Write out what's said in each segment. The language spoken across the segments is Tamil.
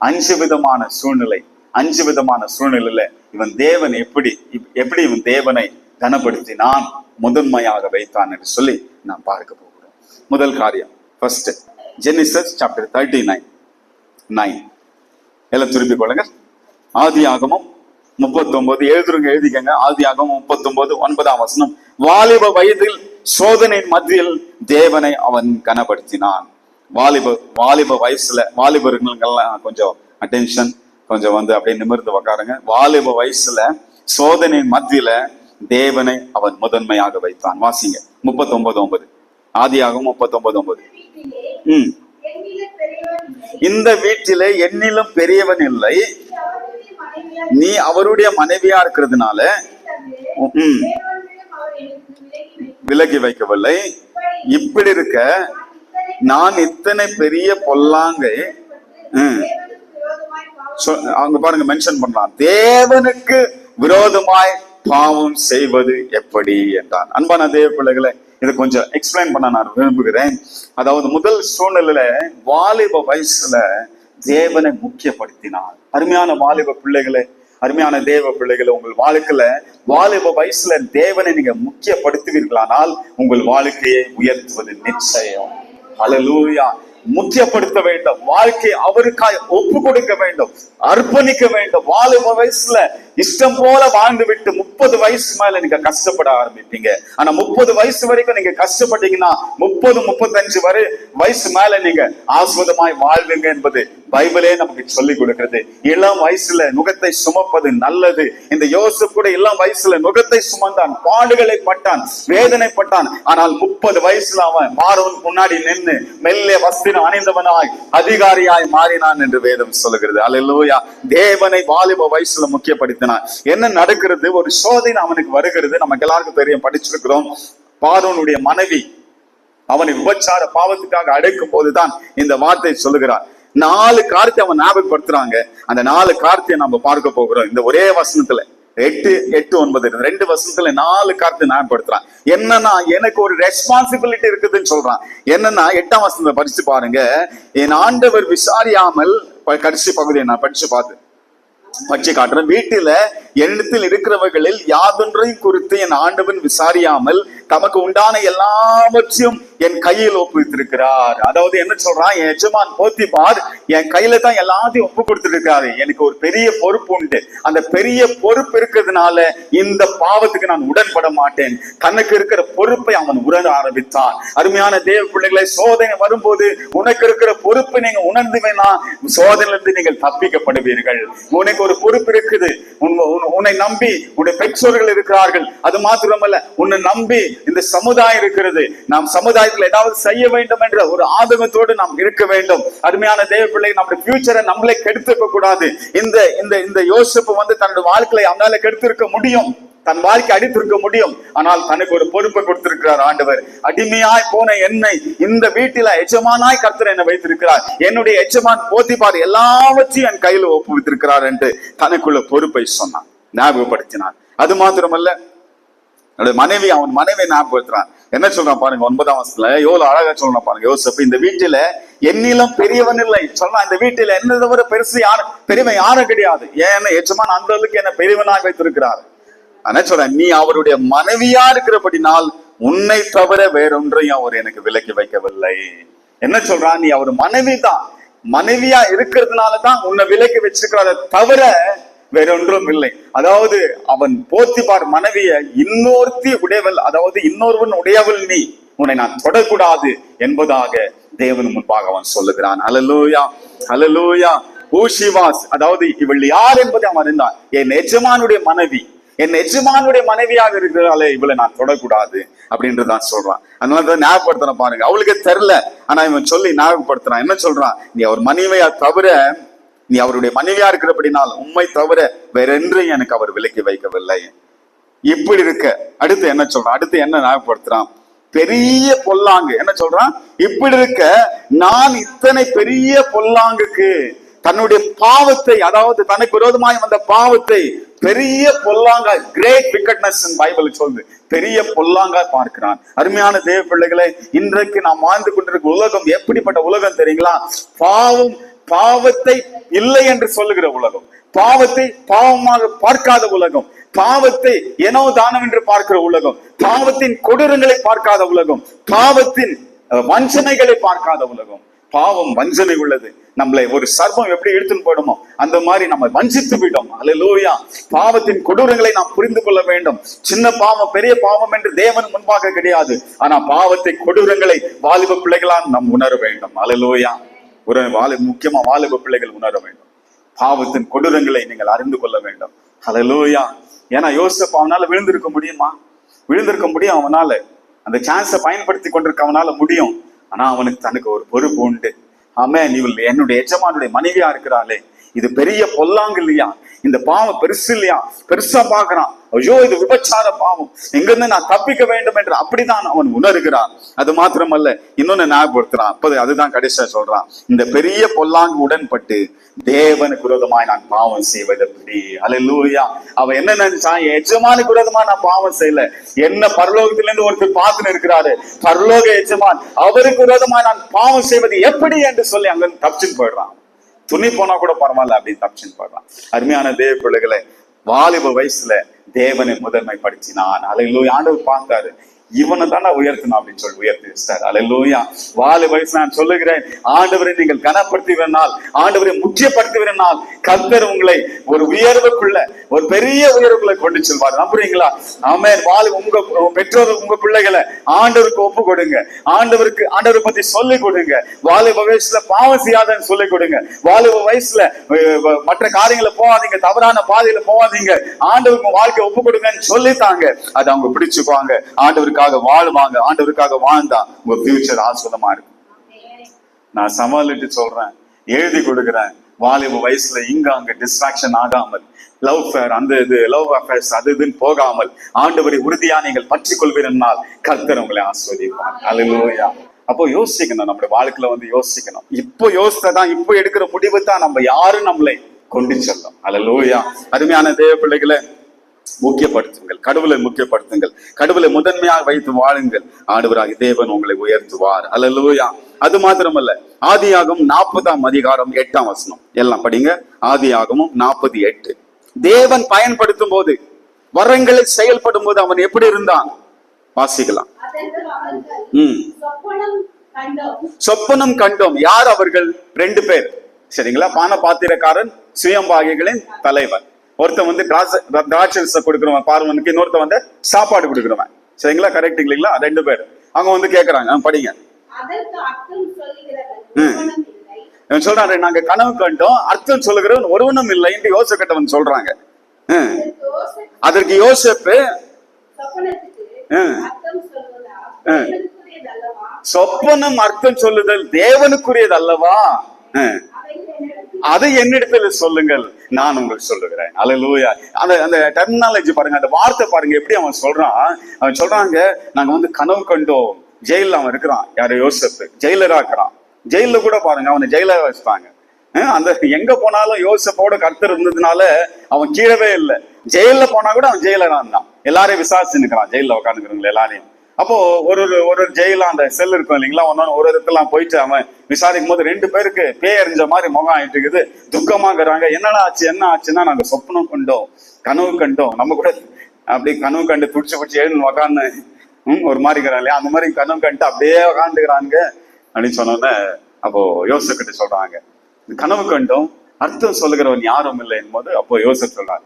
அஞ்சு விதமான சூழ்நிலை அஞ்சு விதமான சூழ்நிலையில இவன் தேவன் எப்படி இப்- எப்படி இவன் தேவனை கனப்படுத்தினான் முதன்மையாக வைத்தான் என்று சொல்லி நாம் பார்க்க போகிறோம். முதல் காரியம் first Genesis chapter thirty nine nine எல்லாம் திரும்பி கொள்ளுங்க ஆதி ஆகமும் முப்பத்தொன்பது எழுதுருங்க எழுதிக்கங்க. ஆதி ஆகமும் முப்பத்தொன்பது ஒன்பதாம் வசனம். வாலிப வயதில் சோதனையின் மத்தியில் தேவனை அவன் கனப்படுத்தினான். வாலிப வாலிப வயசுல வாலிபர்களுக்கெல்லாம் கொஞ்சம் அட்டென்ஷன் கொஞ்சம் வந்து அப்படியே நிமிர்ந்து உக்காருங்க. வாலிப வயசுல சோதனையின் மத்தியில தேவனை அவன் முதன்மையாக வைத்தான். வாசிங்க. முப்பத்தொன்பது ஒன்பது. ஆதியாகவும் முப்பத்தொன்பது ஒன்பது. ஒன்பது உம் இந்த வீட்டிலே என்னிலும் பெரியவன் இல்லை. நீ அவருடைய மனைவியா இருக்கிறதுனால விலகி வைக்கவில்லை. இப்படி இருக்க நான் இத்தனை பெரிய பொல்லாங்கை ம். அவங்க பாருங்க மென்ஷன் பண்றான் தேவனுக்கு விரோதமாய் பாவம் செய்வது எப்படி என்றான். அன்பான தேவ பிள்ளைகளை இதை கொஞ்சம் எக்ஸ்பிளைன் பண்ண நான் விரும்புகிறேன். அதாவது முதல் சூழ்நிலையில வாலிப வயசுல தேவனை முக்கியப்படுத்தினார். அருமையான வாலிப பிள்ளைகளை அருமையான தேவ பிள்ளைகளை உங்கள் வாழ்க்கையில வாலிப வயசுல தேவனை நீங்க முக்கியப்படுத்துவீர்களானால் உங்கள் வாழ்க்கையை உயர்த்துவது நிச்சயம். Hallelujah. முக்கியப்படுத்த வேண்டும். வாழ்க்கை அவருக்காய் ஒப்பு கொடுக்க வேண்டும். அர்ப்பணிக்க வேண்டும். வாலிப வயசுல இஷ்டம் போல வாழ்ந்து விட்டு முப்பது வயசு மேல நீங்க கஷ்டப்பட ஆரம்பிப்பீங்க. ஆனா முப்பது வயசு வரைக்கும் நீங்க கஷ்டப்பட்டீங்கன்னா முப்பது முப்பத்தஞ்சு வரை வயசு மேல நீங்க ஆஸ்வதமாய் வாழ்வீங்க என்பது பைபிளே நமக்கு சொல்லி கொடுக்கிறது. இளம் வயசுல நுகத்தை சுமப்பது நல்லது. இந்த யோசப் கூட இளம் வயசுல நுகத்தை சுமந்தான். பாடுகளை பட்டான் வேதனை பட்டான். ஆனால் முப்பது வயசுல அவன் மாறவன் முன்னாடி நின்று மெல்ல வஸ்திரம் அணிந்தவனாய் அதிகாரியாய் மாறினான் என்று வேதம் சொல்லுகிறது. அல்லா தேவனை வாலிப வயசுல முக்கியப்படுத்தினான். என்ன நடக்கிறது? ஒரு சோதனை அவனுக்கு வருகிறது. நமக்கு எல்லாருக்கும் தெரியும். படிச்சிருக்கிறோம். பார்வனுடைய மனைவி அவனை விபச்சார பாவத்துக்காக அடைக்கும் போதுதான் இந்த வார்த்தை சொல்லுகிறார். நாலு கார்த்தை அவன் ஞாபகப்படுத்துறாங்க. அந்த நாலு கார்த்தையை நம்ம பார்க்க போகிறோம். இந்த ஒரே வசனத்துல. எட்டு எட்டு ஒன்பது ரெண்டு வசனத்துல நாலு காரியத்தை ஞாபகப்படுத்துறான் என்னன்னா எனக்கு ஒரு ரெஸ்பான்சிபிலிட்டி இருக்குதுன்னு சொல்றான். என்னன்னா எட்டாம் வசனத்தை படிச்சு பாருங்க. என் ஆண்டவர் விசாரியாமல் கடைசி பகுதியை நான் படிச்சு பார்த்து பச்சை காட்டுறேன். வீட்டில என்னிடத்தில் இருக்கிறவர்களில் யாதொன்றையும் குறித்து என் ஆண்டவன் விசாரியாமல் தமக்கு உண்டான எல்லாவற்றையும் என் கையில் ஒப்புவித்திருக்கிறார். அதாவது என்ன சொல்றான்? என் எஜமான் போத்திபார் என் கையில தான் எல்லாத்தையும் ஒப்பு கொடுத்துருக்காரு எனக்கு ஒரு பெரிய பொறுப்பு உண்டு. அந்த பெரிய பொறுப்பு இருக்கிறதுனால இந்த பாவத்துக்கு நான் உடன்பட மாட்டேன். தனக்கு இருக்கிற பொறுப்பை அவன் உணர ஆரம்பித்தான். அருமையான தேவ பிள்ளைகளை சோதனை வரும்போது உனக்கு இருக்கிற பொறுப்பை நீங்க உணர்ந்து வேணா சோதனையிலிருந்து நீங்கள் தப்பிக்கப்படுவீர்கள். உனக்கு ஒரு பொறுப்பு இருக்குது உன்னை நம்பி உன்னுடைய பெற்றோர்கள் இருக்கிறார்கள். அது மாத்திரமல்ல உன்னை நம்பி இந்த சமுதாயம் இருக்கிறது. நாம் சமுதாயத்தில் ஏதாவது செய்ய வேண்டும் என்ற ஒரு ஆதங்கத்தோடு நாம் இருக்க வேண்டும். அருமையான தேவ பிள்ளை நம்முடைய ஃபியூச்சரை நம்மளே கெடுத்துக்க கூடாது இந்த இந்த இந்த யோசிப்பு வந்து தன்னுடைய வாழ்க்கையை அவனால கெடுத்திருக்க முடியும். தன் வாழ்க்கை அடித்திருக்க முடியும். ஆனால் தனக்கு ஒரு பொறுப்பை கொடுத்திருக்கிறார் ஆண்டவர். அடிமையாய் போன என்னை இந்த வீட்டில எஜமானாய் கர்த்தர் என்னை வைத்திருக்கிறார். என்னுடைய எஜமான் போத்திப்பார் எல்லாவற்றையும் என் கையில ஒப்புவித்திருக்கிறார் என்று தனக்குள்ள பொறுப்பை சொன்னான். ஞாபகப்படுத்தினான். அது மாத்திரமல்ல என்னுடைய மனைவி அவன் மனைவி ஞாபகப்படுத்துறான். என்ன சொல்றான் பாருங்க ஒன்பதாம் வருஷத்துல எவ்வளவு அழகா சொல்றான் பாருங்க யோசப் இந்த வீட்டுல என்னிலும் பெரியவன் இல்லை. சொல்றான் இந்த வீட்டுல என்ன தவிர பெருசு யாரும் பெரியவன் யாரும் கிடையாது. ஏன்னா எஜமான் அந்த அளவுக்கு என்ன பெரியவனாக வைத்திருக்கிறார். ஆனா சொல்றேன்? நீ அவருடைய மனைவியா இருக்கிறபடினால் உன்னை தவிர வேறொன்றையும் அவர் எனக்கு விலக்கி வைக்கவில்லை. என்ன சொல்றான் நீ அவர் மனைவி தான். மனைவியா இருக்கிறதுனால தான் உன்னை விலக்கி வச்சிருக்கிறத தவிர வேறொன்றும் இல்லை. அதாவது அவன் போத்திபார் மனைவிய இன்னொருத்தி உடையவள் அதாவது இன்னொருவன் உடையவள் நீ. உன்னை நான் தொடக்கூடாது என்பதாக தேவன் முன்பாக அவன் சொல்லுகிறான். அலலூயா அலலூயா ஊஷிவாஸ் அதாவது இவள் யார் என்பதை அவன் அறிந்தான். என் எஜமானுடைய மனைவி. என் எஜமானுடைய மனைவியாக இருக்கிறாளே இவளை நான் தொடக்கூடாது அப்படின்றது தான் சொல்றான். அதனால தான் ஞாபகப்படுத்துறேன் பாருங்க. அவளுக்கு தெரில. ஆனா இவன் சொல்லி ஞாபகப்படுத்துறான். என்ன சொல்றான்? நீ அவர் மனைவியா தவிர நீ அவருடைய மனைவியா இருக்கிறபடினால் உண்மை தவிர வேற என்றையும் எனக்கு அவர் விலக்கி வைக்கவில்லை. இப்படி இருக்க. அடுத்து என்ன சொல்றான்? அடுத்து என்ன ஞாபகப்படுத்துறான்? பெரிய பொல்லாங்கு. என்ன சொல்றான்? இப்படி இருக்க நான் இத்தனை பெரிய பொல்லாங்குக்கு தன்னுடைய பாவத்தை அதாவது தனக்கு விரோதமாய் வந்த பாவத்தை பெரிய பொல்லாங்காய் கிரேட் விக்கட்னஸ் பைபிள் சொல்லுது. பெரிய பொல்லாங்காய் பார்க்கிறான். அருமையான தேவ பிள்ளைகளை இன்றைக்கு நாம் வாழ்ந்து கொண்டிருக்க உலகம் எப்படிப்பட்ட உலகம் தெரியுங்களா? பாவம் பாவத்தை இல்லை என்று சொல்லுகிற உலகம். பாவத்தை பாவமாக பார்க்காத உலகம். பாவத்தை எனோ தானம் என்று பார்க்கிற உலகம். பாவத்தின் கொடூரங்களை பார்க்காத உலகம். பாவத்தின் வஞ்சனைகளை பார்க்காத உலகம். பாவம் வஞ்சனை உள்ளது. நம்மளை ஒரு சர்வம் எப்படி எடுத்துன்னு போயிடுமோ அந்த மாதிரி நம்ம வஞ்சித்து விடும் அலலோயா பாவத்தின் கொடூரங்களை நாம் புரிந்து கொள்ள வேண்டும். சின்ன பாவம் பெரிய பாவம் என்று தேவன் முன்பாக கிடையாது. ஆனா பாவத்தை கொடூரங்களை வாலிப பிள்ளைகளால் நாம் உணர வேண்டும். அலலோயா ஒரு வாலி முக்கியமா வாலிப பிள்ளைகள் உணர வேண்டும். பாவத்தின் கொடூரங்களை நீங்கள் அறிந்து கொள்ள வேண்டும். அலலோயா ஏன்னா யோசிப்ப அவனால விழுந்திருக்க முடியுமா? விழுந்திருக்க முடியும் அவனால. அந்த சான்ஸை பயன்படுத்தி கொண்டிருக்க அவனால முடியும். ஆனா அவனுக்கு தனக்கு ஒரு பொறுப்பு உண்டு. ஆமே நீ என்னுடைய எஜமானுடைய மனைவியா இருக்கிறாளே. இது பெரிய பொல்லாங்கு இல்லையா? இந்த பாவம் பெருசு இல்லையா? பெருசா பாக்குறான் ஐயோ இது விபச்சார பாவம். எங்கிருந்து நான் தப்பிக்க வேண்டும் என்று அப்படிதான் அவன் உணர்கிறான். அது மாத்திரமல்ல இன்னொன்னு ஞாபகப்படுத்துறான். அப்போது அதுதான் கடைசியா சொல்றான். இந்த பெரிய பொல்லாங்கு உடன்பட்டு தேவனுக்கு விரோதமாய் நான் பாவம் செய்வது எப்படி? அல்லேலூயா அவன் என்ன நினைச்சான்? எஜமானுக்கு விரோதமா நான் பாவம் செய்யல. என்ன பரலோகத்திலிருந்து ஒருத்தர் பார்த்துன்னு இருக்கிறாரு. பரலோக எஜமான் அவருக்கு விரோதமா நான் பாவம் செய்வது எப்படி என்று சொல்லி அங்கிருந்து தப்பிச்சுன்னு போயிடுறான். துணி போனா கூட பரவாயில்ல அப்படின்னு தப்பிச்சுன்னு போயிடலாம். அருமையான தேவ பிள்ளைகளை வாலிப வயசுல தேவனை முதன்மைப்படுத்தினான். அலையிலூயா ஆண்டவர் பார்த்தாரு. இவனை தானே உயர்த்தணும் அப்படின்னு சொல்லி உயர்த்தி வச்சார் அலையிலோயா வாலி வயசு நான் சொல்லுகிறேன் ஆண்டவரை நீங்கள் கனப்படுத்துவதனால் ஆண்டவரை முக்கியப்படுத்தி வேணால் கத்தர் உங்களை ஒரு உயர்வுக்குள்ள ஒரு பெரிய உயர்வுகளை கொண்டு செல்வார். நம்புறீங்களா? ஆமே வாழ் உங்க பெற்றோர் உங்க பிள்ளைகளை ஆண்டவருக்கு ஒப்பு கொடுங்க. ஆண்டவருக்கு ஆண்டவரை பத்தி சொல்லி கொடுங்க. வாலிப வயசுல பாவம் செய்யாதன்னு சொல்லி கொடுங்க. வாலிப வயசுல மற்ற காரியங்களை போகாதீங்க. தவறான பாதையில போகாதீங்க. ஆண்டவருக்கு வாழ்க்கை ஒப்பு கொடுங்கன்னு சொல்லித்தாங்க. அதை அவங்க பிடிச்சுக்குவாங்க. ஆண்டவருக்காக வாழுவாங்க. ஆண்டவருக்காக வாழ்ந்தா உங்க ஃபியூச்சர் ஆஸ்வதமா இருக்கும். நான் சமாளிட்டு சொல்றேன். எழுதி கொடுக்குறேன். வாலிப வயசுல இங்க அங்க டிஸ்ட்ராக்ஷன் ஆகாமல் லவ் ஃபேர் அந்த இது லவ் அஃபேர்ஸ் அது இதுன்னு போகாமல் ஆண்டவரை உறுதியா நீங்கள் பற்றி கொள்வீர்கள் கர்த்தர் உங்களை ஆஸ்வதிப்பார். அலுவயா அப்போ யோசிக்கணும் நம்மளுடைய வாழ்க்கையில வந்து யோசிக்கணும். இப்போ யோசித்ததான் இப்போ எடுக்கிற முடிவு தான் நம்ம யாரும் நம்மளை கொண்டு செல்லும். அல்லேலூயா அருமையான தேவ பிள்ளைகளை முக்கியப்படுத்துங்கள். கடவுளை முக்கியப்படுத்துங்கள். கடவுளை முதன்மையாக வைத்து வாழுங்கள். ஆண்டவராக தேவன் உங்களை உயர்த்துவார். அலலூயா அது மாத்திரமல்ல. ஆதியாகம் நாற்பதாம் அதிகாரம் எட்டாம் வசனம். எல்லாம் படிங்க. ஆதியாகமும் நாற்பது எட்டு. தேவன் பயன்படுத்தும் போது வரங்களை செயல்படும் போது அவன் எப்படி இருந்தான்? வாசிக்கலாம். உம் சொப்பனம் கண்டோம். யார் அவர்கள்? ரெண்டு பேர். சரிங்களா? பான பாத்திரக்காரன் சுயம்பாகிகளின் தலைவர். ஒருத்தன் வந்து திராட்சை கொடுக்குறவன். பார்வனுக்கு இன்னொருத்தன் வந்து சாப்பாடு கொடுக்குறவன். சரிங்களா? கரெக்ட் இல்லைங்களா ரெண்டு பேர். அவங்க வந்து கேக்குறாங்க. படிங்க. இவன் சொல்றாரு நாங்க கனவு கண்டோம் அர்த்தம் சொல்லுகிறவன் ஒருவனும் இல்லை என்று யோச கட்டவன் சொல்றாங்க. அதற்கு யோசேப்பு சொப்பனம் அர்த்தம் சொல்லுதல் தேவனுக்குரியது அல்லவா அதை என்னிடத்துல சொல்லுங்கள் நான் உங்களுக்கு சொல்லுகிறேன். அல்லேலூயா அந்த அந்த டெர்மினாலஜி பாருங்க அந்த வார்த்தை பாருங்க எப்படி அவன் சொல்றான்? அவன் சொல்றாங்க நாங்க வந்து கனவு கண்டோம் ஜெயிலில் அவன் இருக்கிறான். யாரும் யோசப்பு. ஜெயலலா இருக்கிறான். ஜெயிலில் கூட பாருங்க அவனை ஜெயிலாக வச்சுட்டாங்க அந்த எங்க போனாலும் யோசப்போட கருத்து இருந்ததுனால அவன் கீழவே இல்லை. ஜெயில போனா கூட அவன் ஜெயிலரா இருந்தான். எல்லாரையும் விசாரிச்சு நிற்கிறான் ஜெயில உட்காந்துக்கிறவங்க எல்லாரையும். அப்போ ஒரு ஒரு ஒரு ஒரு ஜெயில அந்த செல் இருக்கும் இல்லைங்களா? ஒன்னொன்று ஒரு இடத்துல போயிட்டு அவன் விசாரிக்கும் போது ரெண்டு பேருக்கு பேய் அறிஞ்ச மாதிரி முகம் ஆயிட்டு இருக்குது. துக்கமாங்கிறாங்க என்னடா ஆச்சு என்ன ஆச்சுன்னா நாங்க சொப்னம் கண்டோம் கனவு கண்டோம். நம்ம கூட அப்படி கனவு கண்டு துடிச்சு பிடிச்சி எழுந்து உக்காந்து ஒரு மாதிரி இருக்கிறாங்க இல்லையா? அந்த மாதிரி கனவு கண்டு அப்படியே உக்காந்துக்கிறாங்க அப்படின்னு சொன்னோன்னே அப்போ யோசிக்கிட்டு சொல்றாங்க. கனவு கண்டும் அர்த்தம் சொல்லுகிறவன் யாரும் இல்லை என்பது அப்போ யோசிச்சு சொல்றாரு.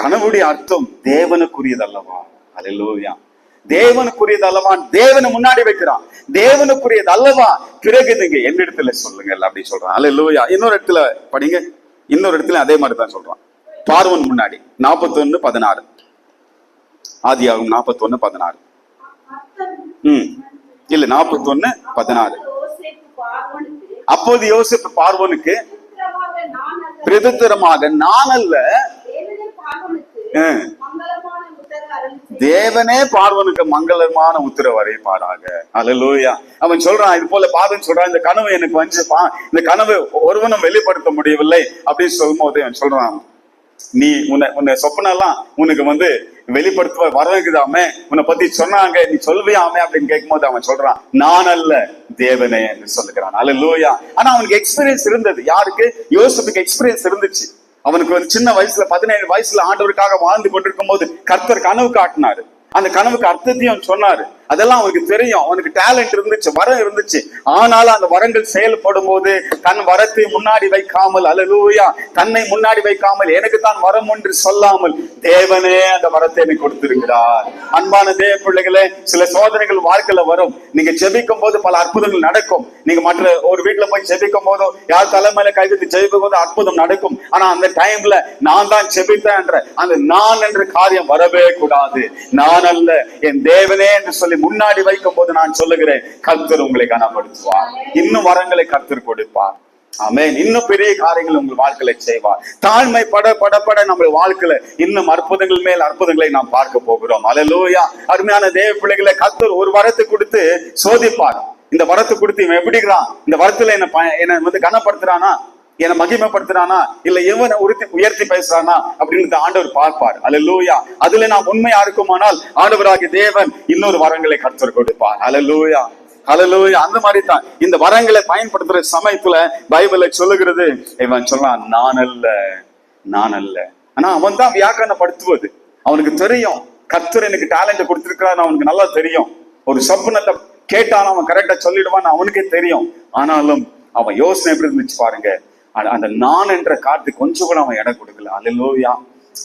கனவுடைய அர்த்தம் தேவனுக்குரியது அல்லவா அல்லேலூயா தேவனுக்குரியது அல்லவா தேவனை முன்னாடி வைக்கிறான். தேவனுக்குரியது அல்லவா பிறகு நீங்க என்னிடத்துல சொல்லுங்க அப்படி சொல்றான். அல்லேலூயா இன்னொரு இடத்துல படிங்க. இன்னொரு இடத்துல அதே மாதிரி தான் சொல்றான். பார்வன் முன்னாடி. நாற்பத்தொன்னு பதினாறு. ஆதியாகும் நாற்பத்தொன்னு பதினாறு. ம். இல்ல நாற்பத்தொன்னு பதினாறு. அப்போது யோசிப்பு பார்வனுக்கு பிரதித்திரமாக நான் அல்ல தேவனே பார்வனுக்கு மங்களமான உத்தரவு அருளி செய்தார். அறிவிப்பாராக அவன் சொல்றான் இது போல பார்வன் சொல்றான் இந்த கனவு எனக்கு வந்து பா- இந்த கனவு ஒருவனும் வெளிப்படுத்த முடியவில்லை. அப்படின்னு சொல்லும் போது அவன் சொல்றான் நீ உன்னை உன்னை சொப்பனெல்லாம் உனக்கு வந்து வெளிப்படுத்துவ வரங்குதாமே உன்னை பத்தி சொன்னாங்க நீ சொல்வியாமே அப்படின்னு கேட்கும்போது அவன் சொல்றான் நான் அல்ல தேவனே என்று சொல்லுகிறான். அல்ல ஆனா அவனுக்கு எக்ஸ்பீரியன்ஸ் இருந்தது. யாருக்கு? யோசிப்புக்கு எக்ஸ்பீரியன்ஸ் இருந்துச்சு. அவனுக்கு ஒரு சின்ன வயசுல பதினேழு வயசுல ஆண்டவருக்காக வாழ்ந்து கொண்டிருக்கும் போது கர்த்தர் கனவு காட்டினாரு. அந்த கனவுக்கு அர்த்தத்தையும் சொன்னாரு. அதெல்லாம் அவனுக்கு தெரியும். அவனுக்கு டேலண்ட் இருந்துச்சு வரம் இருந்துச்சு. ஆனாலும் அந்த வரங்கள் செயல்படும் போது தன் வரத்தை முன்னாடி வைக்காமல் அலலூயா தன்னை முன்னாடி வைக்காமல் எனக்கு தான் வரம் ஒன்று சொல்லாமல் தேவனே அந்த வரத்தை எனக்கு கொடுத்திருக்கிறார். அன்பான தேவ பிள்ளைகளே சில சோதனைகள் வாழ்க்கையில வரும். நீங்க ஜெபிக்கும் போது பல அற்புதங்கள் நடக்கும். நீங்க மற்ற ஒரு வீட்டுல போய் ஜெபிக்கும் போதோ யார் தலைமையில கைவிட்டு ஜெபிக்கும் போது அற்புதம் நடக்கும். ஆனா அந்த டைம்ல நான் தான் ஜெபித்தேன் என்ற அந்த நான் என்ற காரியம் வரவே கூடாது. நான் அல்ல என் தேவனே என்று சொல்லி முன்னாடி வைக்கும் போது நான் சொல்லுகிறேன் கர்த்தர் உங்களை கனப்படுத்துவார். இன்னும் வரங்களை கர்த்தர் கொடுப்பார். ஆமென். இன்னும் பெரிய காரியங்கள் உங்கள் வாழ்க்கையில செய்வார். தாழ்மை பட பட பட நம்ம வாழ்க்கையில இன்னும் அற்புதங்கள் மேல் அற்புதங்களை நாம் பார்க்க போகிறோம். அலலோயா அருமையான தேவ பிள்ளைகளை கர்த்தர் ஒரு வரத்தை கொடுத்து சோதிப்பார். இந்த வரத்தை கொடுத்து இவன் எப்படிக்கிறான் இந்த வரத்துல என்ன ப- என்ன வந்து கனப்படுத்துறானா? என்னை மகிமைப்படுத்துறானா? இல்ல இவனை உறுத்தி உயர்த்தி பேசுறானா? அப்படின்னு ஆண்டவர் பார்ப்பார். அல்லேலூயா அதுல நாம் உண்மையா இருக்குமானால் ஆண்டவராகிய தேவன் இன்னொரு வரங்களை கர்த்தர் கொடுப்பார். அல்லேலூயா ஹalleluya அந்த மாதிரி தான் இந்த வரங்களை பயன்படுத்துற சமயத்துல பைபிளை சொல்லுகிறது இவன் சொன்னான் நான் அல்ல நான் அல்ல. ஆனா அவன் தான் வியாக்கரணப்படுத்துவது அவனுக்கு தெரியும். கர்த்தர் எனக்கு டேலண்ட் கொடுத்திருக்கிறான்னு அவனுக்கு நல்லா தெரியும். ஒரு சப்புனத்தை கேட்டான் அவன் கரெக்டா சொல்லிடுவான்னு அவனுக்கே தெரியும். ஆனாலும் அவன் யோசனை எப்படி இருந்துச்சு பாருங்க. அந்த- அந்த நான் என்ற காற்று கொஞ்சம் கூட அவன் இடம் கொடுக்கல. அல்லேலூயா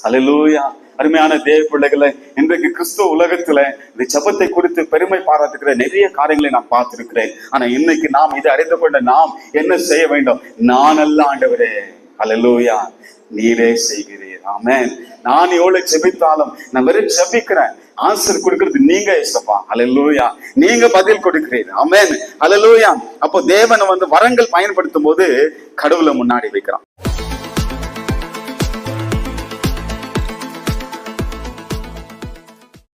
அல்லேலூயா அருமையான தேவ பிள்ளைகளை இன்றைக்கு கிறிஸ்துவ உலகத்துல இந்த ஜெபத்தை குறித்து பெருமை பாராட்டுகிற நிறைய காரியங்களை நான் பார்த்திருக்கிறேன். ஆனா இன்னைக்கு நாம் இதை அறிந்து கொண்ட நாம் என்ன செய்ய வேண்டும்? நான் அல்ல ஆண்டவரே. அல்லேலூயா நீரே செய்கிறீர். ஆமென் நான் எவ்வளவு செபித்தாலும் நான் வெறும் செபிக்கிறேன் ஆன்சர் கொடுக்கறது நீங்க இசப்பா அலலூயா நீங்க பதில் கொடுக்கிறீர். ஆமென் அலலூயா அப்போ தேவனை வந்து வரங்கள் பயன்படுத்தும் போது கடவுளை முன்னாடி வைக்கிறான்.